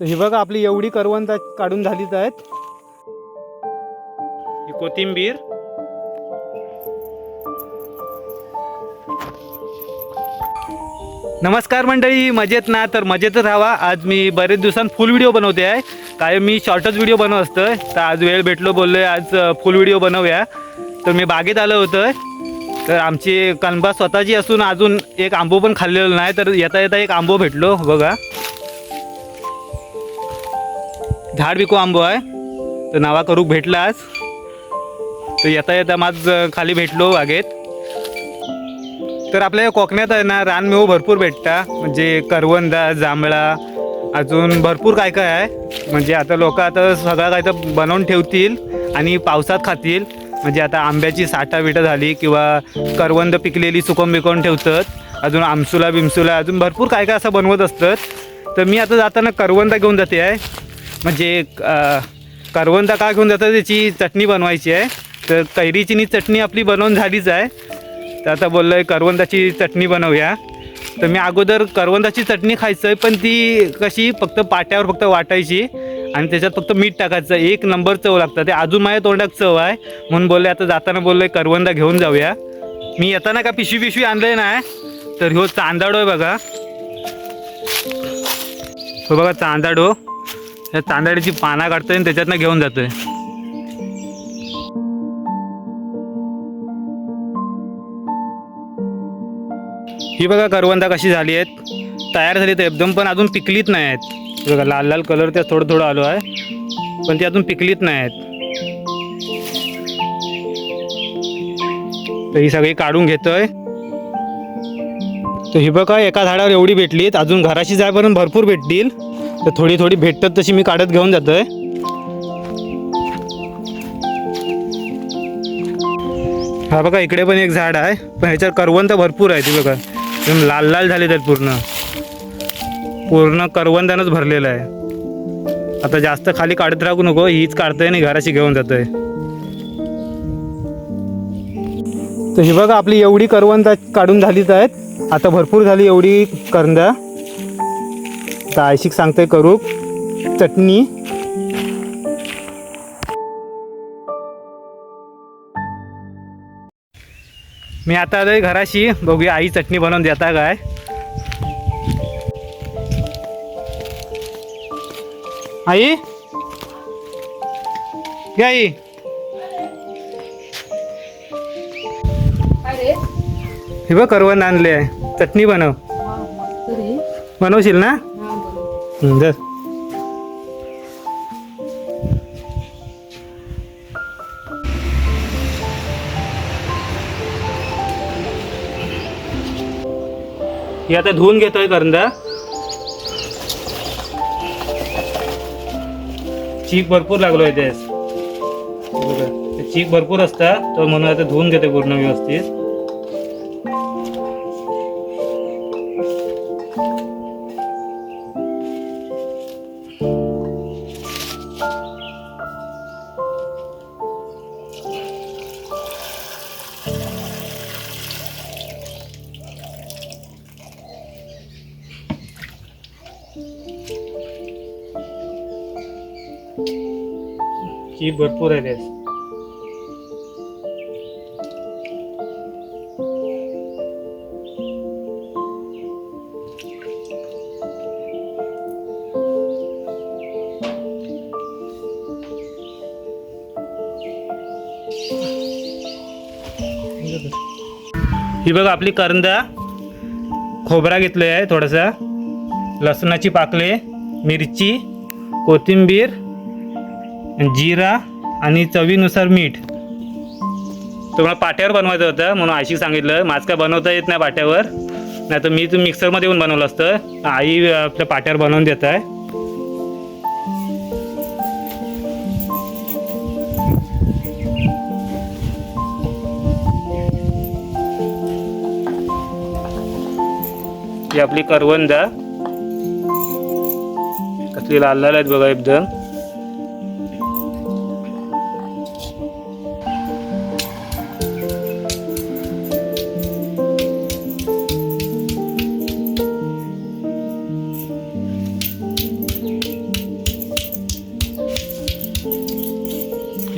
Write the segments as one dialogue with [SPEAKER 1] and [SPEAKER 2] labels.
[SPEAKER 1] तर ही बघा आपली एवढी करवंद काढून झालीच आहेत. ही कोथिंबीर. नमस्कार मंडळी मजेत ना? तर मजेतच राहावा आज मी बरेच दिवसांत फुल व्हिडिओ बनवते आहे. काय मी शॉर्टच व्हिडिओ बनवत असतं तर आज वेळ भेटलो बोललो आज फुल व्हिडिओ बनवूया. तर मी बागेत आलो होतं. तर आमची कणबा स्वतःची असून अजून एक आंबो पण खाल्लेलो नाही. तर येता येता एक आंबो भेटलो बघा. झाड विको आंबो आहे. तर नावा करू भेटला आज. तर येता येता माझ खाली भेटलो बागेत तर आपल्या कोकणात आहे ना रानमेव भरपूर भेटता. म्हणजे करवंदा जांभळा अजून भरपूर काय काय आहे. म्हणजे आता लोक आता सगळं काय तर बनवून ठेवतील आणि पावसात खातील. म्हणजे आता आंब्याची साठा बिटा झाली किंवा करवंद पिकलेली सुकम बिकवून ठेवतात. अजून आमसुला बिमसुला अजून भरपूर काय काय असं बनवत असतात. तर मी आता जाताना करवंदा घेऊन जाते आहे. म्हणजे करवंदा का घेऊन जातात त्याची चटणी बनवायची आहे. तर कैरीची नी चटणी आपली बनवून झालीच आहे. तर आता बोललो आहे करवंदाची चटणी बनवूया. तर मी अगोदर करवंदाची चटणी खायचं आहे पण ती कशी फक्त पाट्यावर फक्त वाटायची आणि त्याच्यात फक्त मीठ टाकायचं. एक नंबर चव लागतं. ते अजून माझ्या तोंडात चव आहे. म्हणून बोलले आता जाताना बोललो आहे करवंदा घेऊन जाऊया. मी येताना का पिशवी पिशवी आणलंय नाही तर ह्यो चांदाडो आहे बघा. हो बघा चांदाडो. या तांदळाची पाना काढतोय आणि त्याच्यातनं घेऊन जातोय. ही बघा करवंदा कशी झाली आहेत. तयार झाली तर एकदम पण अजून पिकलीत नाही आहेत. बघा लाल लाल कलर त्या थोडं थोडं आलो आहे. पण ती अजून पिकलीच नाही आहेत. तर ही सगळी काढून घेतोय. तर ही बघा एका झाडावर एवढी भेटलीत. अजून घराशी जायपर्यंत भरपूर भेटतील. तर थोडी थोडी भेटतात तशी मी काढत घेऊन जातोय. हा बघा इकडे पण एक झाड आहे. पण ह्याच्यावर करवंद भरपूर आहे ती बघा. एकदम लाल लाल झाले त्यात पूर्ण. पूर्ण करवंदानंच भरलेलं आहे. आता जास्त खाली काढत राहू नको हीच काढतोय आणि घराशी घेऊन जातोय. तर ही बघा आपली एवढी करवंदा काढून झालीच आहेत. आता भरपूर झाली एवढी करंदा. तर आयशिक सांगतोय करू. चटणी. मी आता आलोय घराशी. बघूया आई चटणी बनवून देता काय. आई. आई. हे बघ करवंद आणले चटणी बनव. बनवशील ना? हं, हे आता धुवून घेतोय करंदा. चीक भरपूर लागलोय तेच ते चीक भरपूर असतात तो म्हणून आता धुवून घेतोय पूर्ण व्यवस्थित. ही भरपूर आहे ही बघ आपली करंदा. खोबरा घेतले आहे थोडंसं. लसणाची पाकले मिरची कोथिंबीर जिरा आणि चवीनुसार मीठ. तुम्हाला पाट्यावर बनवायचं होतं म्हणून आईशी सांगितलं. माझ काय बनवता येत नाही पाट्यावर. नाही तर मी तू मिक्सरमध्ये येऊन बनवलं असतं. आई आपल्या पाट्यावर बनवून देत आहे. ही आपली करवंदा. कसली लाल लाल आहेत बघा एकदम.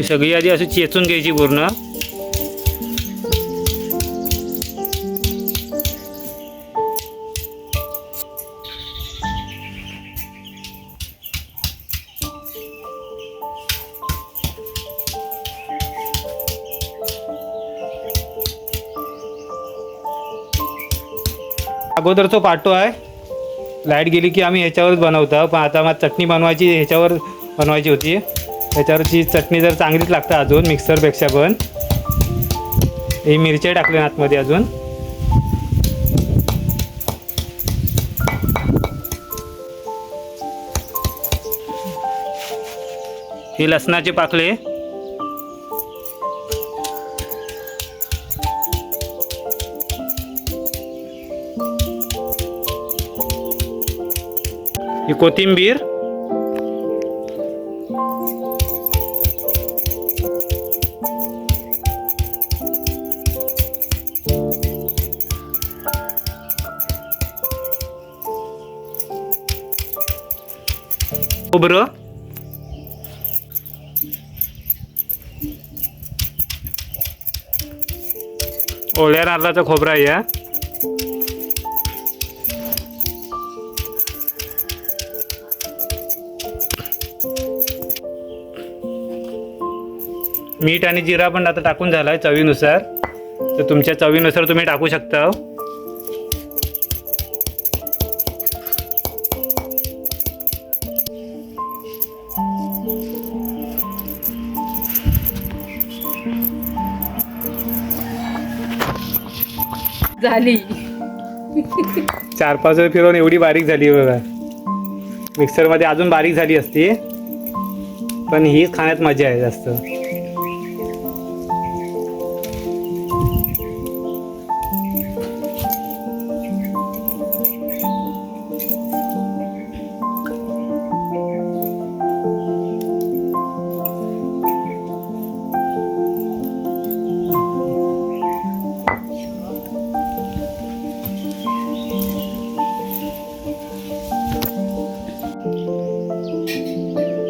[SPEAKER 1] सगळी आधी अशी चेचून घ्यायची पूर्ण. अगोदर तो पाटो आहे. लाइट गेली की आम्ही ह्याच्यावरच बनवतो. पण आता मग चटणी बनवायची ह्याच्यावर बनवायची होती. ह्याच्यावरची चटणी जर चांगलीच लागतं अजून मिक्सरपेक्षा पण. ही मिरच्या टाकल्या आतमध्ये अजून. ही लसणाचे पाकळे. ही कोथिंबीर. हो, खोबरं ओल्या नारळाचा खोबरा आहे मीठ आणि जिरा पण आता टाकून झाला आहे चवीनुसार. तर तुमच्या चवीनुसार तुम्ही टाकू शकता.
[SPEAKER 2] झाली.
[SPEAKER 1] चार पाच वेळ फिरवून एवढी बारीक झाली आहे बघा. मिक्सरमध्ये अजून बारीक झाली असती. पण ही खाण्यात मजा आहे जास्त.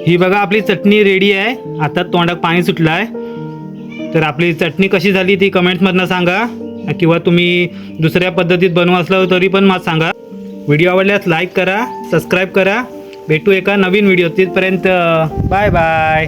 [SPEAKER 1] ही बघा आपली चटणी रेडी आहे. आता तोंडात पाणी सुटलं आहे तर आपली चटणी कशी झाली ती कमेंट्समधनं सांगा. किंवा तुम्ही दुसऱ्या पद्धतीत बनवा असलं तरी पण मला सांगा. व्हिडिओ आवडल्यास लाईक करा सबस्क्राईब करा. भेटू एका नवीन व्हिडिओ तिथपर्यंत. Bye bye